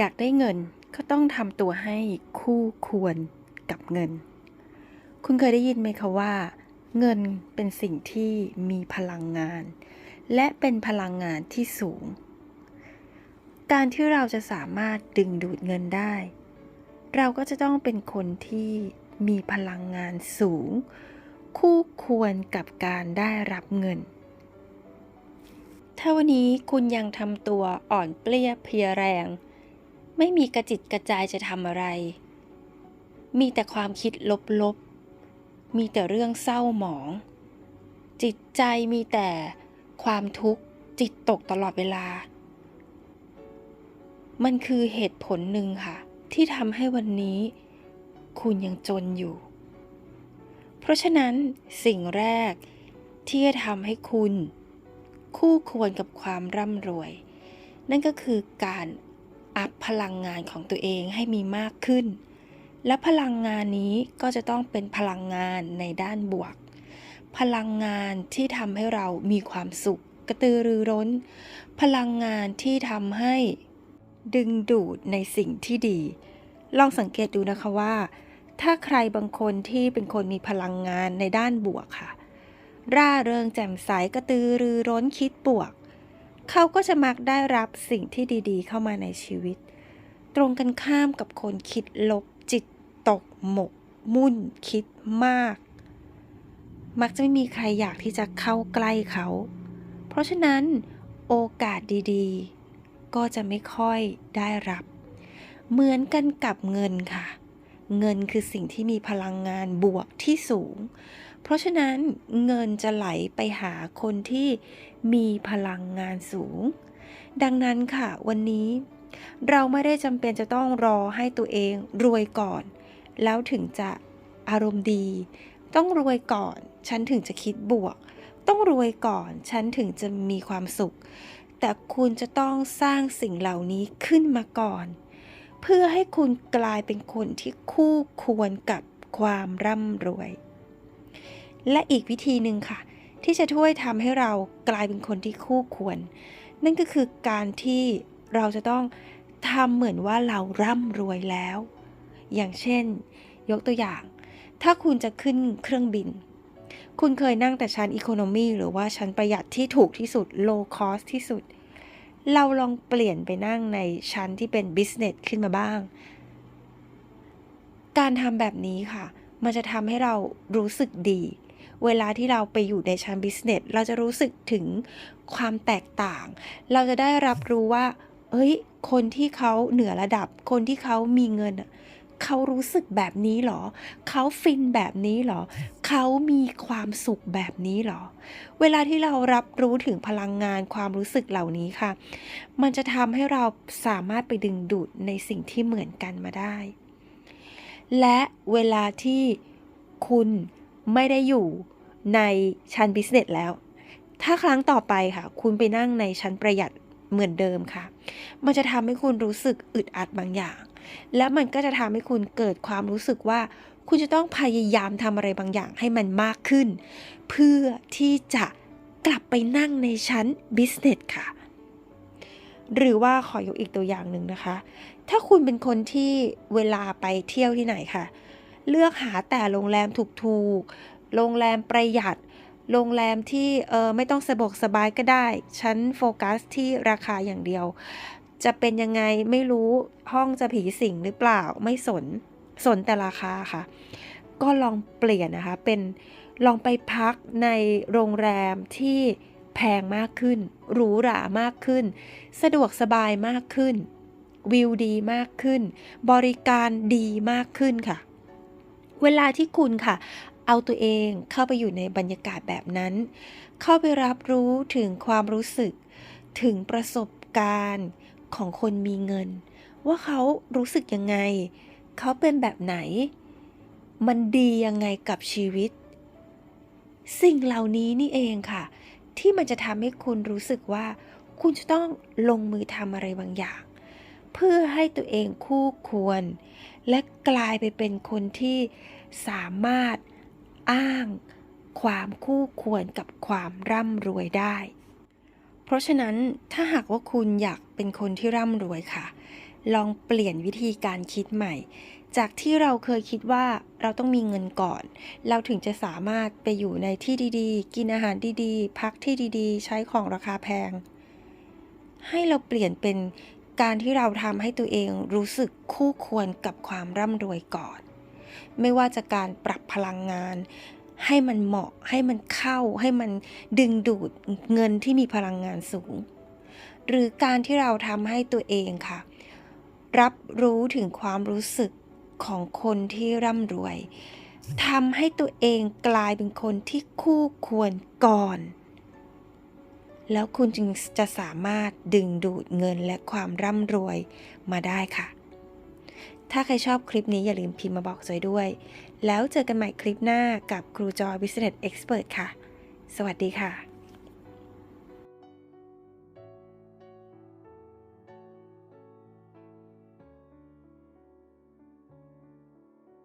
อยากได้เงินก็ต้องทำตัวให้คู่ควรกับเงิน คุณเคยได้ยินไหมคะว่า เงินเป็นสิ่งที่มีพลังงาน และเป็นพลังงานที่สูง การที่เราจะสามารถดึงดูดเงินได้ เราก็จะต้องเป็นคนที่มีพลังงานสูง คู่ควรกับการได้รับเงิน ถ้าวันนี้คุณยังทำตัวอ่อนเปลี้ยเพลียแรง ไม่มีกระจิตกระจายจะทำอะไร มีแต่ความคิดลบๆ มีแต่เรื่องเศร้าหมอง จิตใจมีแต่ความทุกข์จิตตกตลอดเวลา มันคือเหตุผลหนึ่งค่ะ ที่ทำให้วันนี้ คุณยังจนอยู่ เพราะฉะนั้นสิ่งแรกที่จะทำให้คุณ คู่ควรกับความร่ำรวย นั่นก็คือการ อัพพลังงานของตัวเองให้มีมากขึ้น และพลังงานนี้ก็จะต้องเป็นพลังงานในด้านบวก พลังงานที่ทำให้เรามีความสุข กระตือรือร้น พลังงานที่ทำให้ดึงดูดในสิ่งที่ดี ลองสังเกตดูนะคะว่า ถ้าใครบางคนที่เป็นคนมีพลังงานในด้านบวกค่ะ ร่าเริงแจ่มใสกระตือรือร้นคิดบวก เขาก็จะมักได้รับสิ่งที่ดีๆ เข้ามาในชีวิต ตรงกันข้ามกับคนคิดลบจิตตกหมก มุ่นคิดมาก มักจะไม่มีใครอยากที่จะเข้าใกล้เขา เพราะฉะนั้นโอกาสดีๆ ก็จะไม่ค่อยได้รับ เหมือนกันกับเงินค่ะ เงินคือสิ่งที่มีพลังงานบวกที่สูง เพราะฉะนั้นเงินจะไหลไปหาคนที่มีพลังงานสูง ดังนั้นค่ะวันนี้เราไม่ได้จำเป็นจะต้องรอให้ตัวเองรวยก่อน แล้วถึงจะอารมณ์ดี ต้องรวยก่อน ฉันถึงจะคิดบวก ต้องรวยก่อน ฉันถึงจะมีความสุข แต่คุณจะต้องสร้างสิ่งเหล่านี้ขึ้นมาก่อน เพื่อให้คุณกลายเป็นคนที่คู่ควรกับความร่ำรวย และอีกวิธีหนึ่งค่ะ ที่จะช่วยทำให้เรากลายเป็นคนที่คู่ควร นั่นก็คือการที่เราจะต้องทำเหมือนว่าเราร่ำรวยแล้ว อย่างเช่น ยกตัวอย่าง ถ้าคุณจะขึ้นเครื่องบิน คุณเคยนั่งแต่ชั้นอีโคโนมีหรือว่าชั้นประหยัดที่ถูกที่สุด low cost ที่สุด เราลองเปลี่ยนไปนั่งในชั้นที่เป็น business ขึ้นมาบ้าง การทำแบบนี้ค่ะ มันจะทำให้เรารู้สึกดี เวลาที่เราไปอยู่ในชั้น business เราจะรู้สึกถึงความแตกต่าง เราจะได้รับรู้ว่า เอ้ย คนที่เขาเหนือระดับ คนที่เขามีเงินเขารู้สึกแบบนี้หรอ เขาฟินแบบนี้หรอ เขามีความสุขแบบนี้หรอ เวลาที่เรารับรู้ถึงพลังงานความรู้สึกเหล่านี้ค่ะ มันจะทำให้เราสามารถไปดึงดูดในสิ่งที่เหมือนกันมาได้ และเวลาที่คุณ ไม่ได้อยู่ในชั้นบิสเนสแล้ว ถ้าครั้งต่อไปค่ะ คุณไปนั่งในชั้นประหยัดเหมือนเดิมค่ะ มันจะทำให้คุณรู้สึกอึดอัดบางอย่าง และมันก็จะทำให้คุณเกิดความรู้สึกว่า คุณจะต้องพยายามทำอะไรบางอย่างให้มันมากขึ้น เพื่อที่จะกลับไปนั่งในชั้นบิสเนสค่ะ หรือว่าขอยกอีกตัวอย่างหนึ่งนะคะ ถ้าคุณเป็นคนที่เวลาไปเที่ยวที่ไหนค่ะ เลือกหาแต่โรงแรมถูกๆ โรงแรมประหยัด โรงแรมที่เออไม่ต้องสะบกสบายก็ได้ ฉันโฟกัสที่ราคาอย่างเดียว จะเป็นยังไงไม่รู้ห้องจะผีสิงหรือเปล่าไม่สน สนแต่ราคาค่ะ ก็ลองเปลี่ยนนะคะ เป็นลองไปพักในโรงแรมที่แพงมากขึ้น หรูหรามากขึ้น สะดวกสบายมากขึ้น วิวดีมากขึ้น บริการดีมากขึ้นค่ะ เวลาที่คุณค่ะ เอาตัวเองเข้าไปอยู่ในบรรยากาศแบบนั้น เข้าไปรับรู้ถึงความรู้สึก ถึงประสบการณ์ของคนมีเงิน ว่าเขารู้สึกยังไง เขาเป็นแบบไหน มันดียังไงกับชีวิต สิ่งเหล่านี้นี่เองค่ะ ที่มันจะทำให้คุณรู้สึกว่า คุณจะต้องลงมือทำอะไรบางอย่าง เพื่อให้ตัวเองคู่ควร และกลายไปเป็นคนที่สามารถอ้างความคู่ควรกับความร่ำรวยได้ เพราะฉะนั้นถ้าหากว่าคุณอยากเป็นคนที่ร่ำรวยค่ะ ลองเปลี่ยนวิธีการคิดใหม่ จากที่เราเคยคิดว่าเราต้องมีเงินก่อน เราถึงจะสามารถไปอยู่ในที่ดีๆ กินอาหารดีๆ พักที่ดีๆ ใช้ของราคาแพง ให้เราเปลี่ยนเป็น การที่เราทำให้ตัวเองรู้สึกคู่ควรกับความร่ำรวยก่อน ไม่ว่าจะการปรับพลังงาน ให้มันเหมาะให้มันเข้า ให้มันดึงดูดเงินที่มีพลังงานสูง หรือการที่เราทำให้ตัวเองค่ะ รับรู้ถึงความรู้สึกของคนที่ร่ำรวยทำให้ตัวเองกลายเป็นคนที่คู่ควรก่อน แล้วคุณจึงจะสามารถดึงดูดเงินและความร่ำรวยมาได้ค่ะ ถ้าใครชอบคลิปนี้อย่าลืมพิมพ์มาบอกจอยด้วย แล้วเจอกันใหม่คลิปหน้ากับครูจอย Business Expert ค่ะ สวัสดีค่ะ